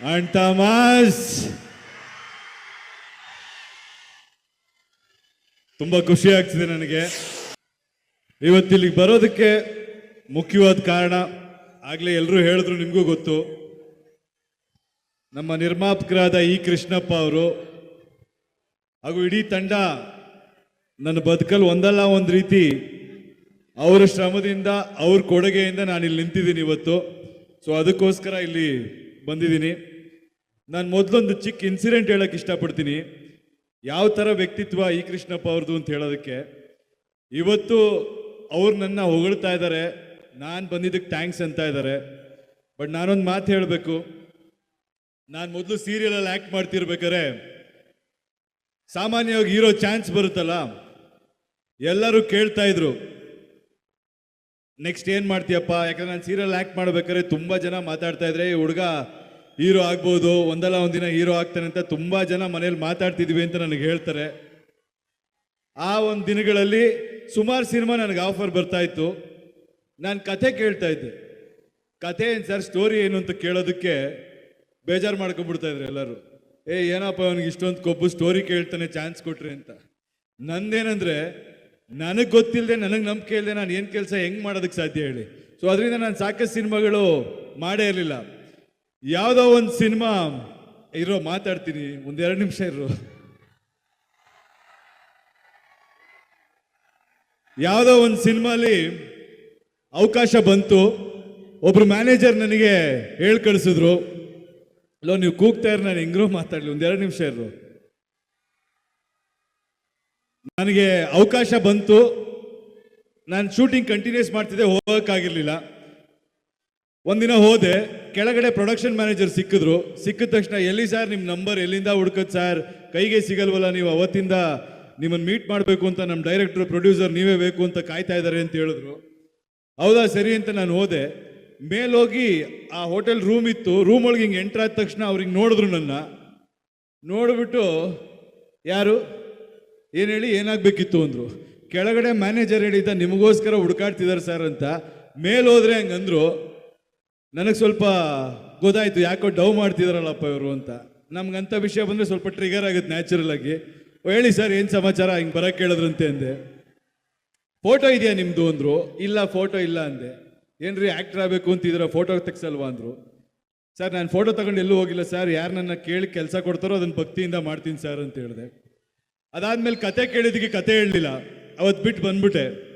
And Thomas. ತುಂಬಾ ಖುಷಿ ಆಗ್ತಿದೆ ನನಗೆ. ಇವತ್ತಿಲ್ಲಿಗೆ ಬರೋದಕ್ಕೆ ಮುಖ್ಯವಾದ ಕಾರಣ, ಆಗಲೇ ಎಲ್ಲರೂ ಹೇಳಿದ್ರು ನಿಮಗೂ ಗೊತ್ತು. ನಮ್ಮ ನಿರ್ಮಾಪಕರಾದ ಇ ಕೃಷ್ಣಪ್ಪ ಅವರು, ಹಾಗೂ ಇಡೀ ತಂಡ ನನ್ನ ಬದುಕಲ್ಲಿ ಒಂದಲ್ಲ ಒಂದು ರೀತಿ ಅವರ ಶ್ರಮದಿಂದ, ಅವ್ರ ಕೊಡುಗೆಯಿಂದ ನಾನು ಇಲ್ಲಿ ನಿಂತಿದ್ದೀನಿ ಇವತ್ತು. ಸೊ ಅದಕ್ಕೋಸ್ಕರ ಇಲ್ಲಿ ಬಂದಿದ್ದೀನಿ. ನಾನು ಮೊದಲೊಂದು ಚಿಕ್ಕ ಇನ್ಸಿಡೆಂಟ್ ಹೇಳೋಕ್ಕೆ ಇಷ್ಟಪಡ್ತೀನಿ. ಯಾವ ಥರ ವ್ಯಕ್ತಿತ್ವ ಈ ಕೃಷ್ಣಪ್ಪ ಅವ್ರದ್ದು ಅಂತ ಹೇಳೋದಕ್ಕೆ. ಇವತ್ತು ಅವ್ರು ನನ್ನ ಹೊಗಳ್ತಾ ಇದ್ದಾರೆ ನಾನು ಬಂದಿದ್ದಕ್ಕೆ ಥ್ಯಾಂಕ್ಸ್ ಅಂತ ಇದ್ದಾರೆ ಬಟ್ ನಾನೊಂದು ಮಾತು ಹೇಳಬೇಕು. ನಾನು ಮೊದಲು ಸೀರಿಯಲಲ್ಲಿ ಆ್ಯಕ್ಟ್ ಮಾಡ್ತಿರ್ಬೇಕಾರೆ ಸಾಮಾನ್ಯವಾಗಿ ಇರೋ ಚಾನ್ಸ್ ಬರುತ್ತಲ್ಲ. ಎಲ್ಲರೂ ಕೇಳ್ತಾ ಇದ್ರು. ನೆಕ್ಸ್ಟ್ ಏನು ಮಾಡ್ತೀಯಪ್ಪ? ಯಾಕಂದ್ರೆ ನಾನು ಸೀರಿಯಲ್ ಆಕ್ಟ್ ಮಾಡ್ಬೇಕಾದ್ರೆ ತುಂಬ ಜನ ಮಾತಾಡ್ತಾ ಇದ್ರೆ ಈ ಹುಡುಗ ಹೀರೋ ಆಗ್ಬೋದು, ಒಂದಲ್ಲ ಒಂದಿನ ಹೀರೋ ಆಗ್ತಾನೆ ಅಂತ ತುಂಬ ಜನ ಮನೇಲಿ ಮಾತಾಡ್ತಿದ್ವಿ ಅಂತ ನನಗೆ ಹೇಳ್ತಾರೆ. ಆ ಒಂದು ದಿನಗಳಲ್ಲಿ ಸುಮಾರು ಸಿನಿಮಾ ನನಗೆ ಆಫರ್ ಬರ್ತಾ ಇತ್ತು. ನಾನು ಕಥೆ ಕೇಳ್ತಾ ಇದ್ದೆ. ಕಥೆ ಏನು ಸರ್ ಸ್ಟೋರಿ ಏನು ಅಂತ ಕೇಳೋದಕ್ಕೆ ಬೇಜಾರು ಮಾಡ್ಕೊಂಡ್ಬಿಡ್ತಾ ಇದ್ರು ಎಲ್ಲರೂ. ಏ, ಏನಪ್ಪ, ಅವನಿಗೆ ಇಷ್ಟೊಂದು ಕೊಬ್ಬು ಸ್ಟೋರಿ ಕೇಳ್ತಾನೆ ಚಾನ್ಸ್ ಕೊಟ್ರಿ ಅಂತ. ನಂದೇನಂದ್ರೆ ನನಗೆ ಗೊತ್ತಿಲ್ಲದೆ ನನಗೆ ನಂಬಿಕೆ ಇಲ್ಲದೆ ನಾನು ಏನು ಕೆಲಸ ಹೆಂಗೆ ಮಾಡೋದಕ್ಕೆ ಸಾಧ್ಯ ಹೇಳಿ. ಸೊ ಅದರಿಂದ ನಾನು ಸಾಕಷ್ಟು ಸಿನಿಮಾಗಳು ಮಾಡೇ ಇರಲಿಲ್ಲ. ಯಾವುದೋ ಒಂದು ಸಿನಿಮಾ, ಇರೋ ಮಾತಾಡ್ತೀನಿ ಒಂದೆರಡು ನಿಮಿಷ ಇರೋ ಯಾವುದೋ ಒಂದು ಸಿನಿಮಾಲಿ ಅವಕಾಶ ಬಂತು. ಒಬ್ರು ಮ್ಯಾನೇಜರ್ ನನಗೆ ಹೇಳಿ ಕಳಿಸಿದ್ರು. ಅಲ್ಲೋ ನೀವು ಕೂಗ್ತಾ ಇರೋ, ನಾನು ಹೆಂಗ್ರೋ ಮಾತಾಡಲಿ ಒಂದೆರಡು ನಿಮಿಷ ಇರು ನನಗೆ ಅವಕಾಶ ಬಂತು. ನಾನು ಶೂಟಿಂಗ್ ಕಂಟಿನ್ಯೂಸ್ ಮಾಡ್ತಿದ್ದೆ, ಹೋಗೋಕ್ಕಾಗಿರಲಿಲ್ಲ. ಒಂದಿನ ಹೋದೆ, ಕೆಳಗಡೆ ಪ್ರೊಡಕ್ಷನ್ ಮ್ಯಾನೇಜರ್ ಸಿಕ್ಕಿದ್ರು. ಸಿಕ್ಕಿದ ತಕ್ಷಣ ಎಲ್ಲಿ ಸರ್ ನಿಮ್ಮ ನಂಬರ್ ಎಲ್ಲಿಂದ ಹುಡ್ಕದ್ ಸರ್ ಕೈಗೆ ಸಿಗಲ್ವಲ್ಲ ನೀವು ಅವತ್ತಿಂದ ನಿಮ್ಮನ್ನು ಮೀಟ್ ಮಾಡಬೇಕು ಅಂತ ನಮ್ಮ ಡೈರೆಕ್ಟರ್ ಪ್ರೊಡ್ಯೂಸರ್ ನೀವೇ ಬೇಕು ಅಂತ ಕಾಯ್ತಾ ಇದ್ದಾರೆ ಅಂತ ಹೇಳಿದ್ರು. ಹೌದಾ, ಸರಿ ಅಂತ ನಾನು ಹೋದೆ. ಮೇಲೋಗಿ ಆ ಹೋಟೆಲ್ ರೂಮ್ ಇತ್ತು. ರೂಮ್ ಒಳಗೆ ಹಿಂಗೆ ಎಂಟ್ರಾದ ತಕ್ಷಣ ಅವ್ರಿಗೆ ನೋಡಿದ್ರು ನನ್ನ. ನೋಡಿಬಿಟ್ಟು, ಯಾರು? ಏನು ಹೇಳಿ? ಏನಾಗಬೇಕಿತ್ತು ಅಂದರು, ಕೆಳಗಡೆ ಮ್ಯಾನೇಜರ್ ಹೇಳಿದ್ದ ನಿಮಗೋಸ್ಕರ ಹುಡುಕಾಡ್ತಿದ್ದಾರೆ ಸರ್ ಅಂತ, ಮೇಲೆ ಮೇಲೋದ್ರೆ ಹಂಗಂದ್ರು, ನನಗೆ ಸ್ವಲ್ಪ ಗೊತ್ತಾಯಿತು, ಯಾಕೋ ಡವ್ ಮಾಡ್ತಿದಾರಲ್ಲಪ್ಪ ಇವರು ಅಂತ. ನಮ್ಗಂಥ ವಿಷಯ ಬಂದರೆ ಸ್ವಲ್ಪ ಟ್ರಿಗರ್ ಆಗುತ್ತೆ ನ್ಯಾಚುರಲ್ ಆಗಿ. ಹೇಳಿ ಸರ್ ಏನು ಸಮಾಚಾರ? ಹಿಂಗೆ ಬರಕ್ಕೆ ಕೇಳಿದ್ರಂತೆ ಅಂದೆ. ಫೋಟೋ ಇದೆಯಾ ನಿಮ್ಮದು ಅಂದರು. ಇಲ್ಲ ಫೋಟೋ ಇಲ್ಲ ಅಂದೆ. ಏನ್ರಿ ಆ್ಯಕ್ಟರ್ ಆಗಬೇಕು ಅಂತಿದ್ದೀರ ಫೋಟೋ ತೆಗ್ಸಲ್ವಾ ಅಂದರು. ಸರ್ ನಾನು ಫೋಟೋ ತಗೊಂಡು ಎಲ್ಲೂ ಹೋಗಿಲ್ಲ ಸರ್ ಯಾರು ನನ್ನ ಕೇಳಿ ಕೆಲಸ ಕೊಡ್ತಾರೋ ಅದನ್ನು ಭಕ್ತಿಯಿಂದ ಮಾಡ್ತೀನಿ ಸರ್ ಅಂತ ಹೇಳಿದೆ. ಅದಾದ್ಮೇಲೆ ಕತೆ ಕೇಳಿದ್ದಕ್ಕೆ ಕತೆ ಹೇಳಲಿಲ್ಲ. ಅವತ್ತು ಬಿಟ್ಟು ಬಂದ್ಬಿಟ್ಟೆ.